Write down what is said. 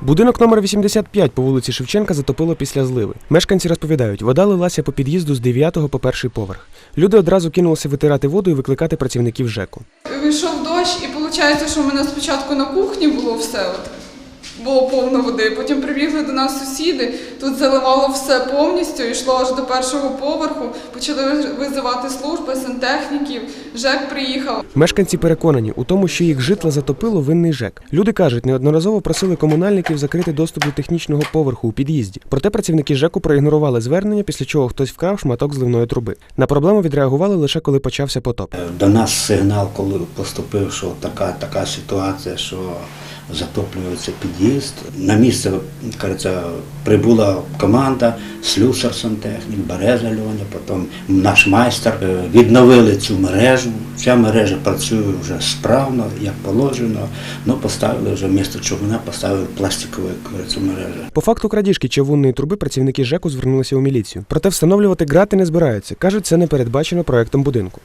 Будинок номер 85 по вулиці Шевченка затопило після зливи. Мешканці розповідають, вода лилася по під'їзду з 9 по перший поверх. Люди одразу кинулися витирати воду і викликати працівників ЖЕКу. Вийшов дощ, і виходить, що в мене спочатку на кухні було все. От. Було повно води. Потім прибігли до нас сусіди. Тут заливало все повністю, йшло аж до першого поверху. Почали визивати служби, сантехніків. ЖЕК приїхав. Мешканці переконані у тому, що їх житла затопило винний ЖЕК. Люди кажуть, неодноразово просили комунальників закрити доступ до технічного поверху у під'їзді. Проте працівники ЖЕКу проігнорували звернення, після чого хтось вкрав шматок зливної труби. На проблему відреагували лише коли почався потоп. До нас сигнал, коли поступив, що така, така ситуація, що затоплюється під'їзд. На місце кажеться, прибула команда, слюсар сантехнік, Береза Льоня, потім наш майстер. Е, Відновили цю мережу. Ця мережа працює вже справно, як положено. Ну, поставили вже вмісто човна, поставили пластикову кажеться, мережу. По факту крадіжки човунної труби працівники ЖЕКу звернулися у міліцію. Проте встановлювати грати не збираються. кажуть, це не передбачено проектом будинку.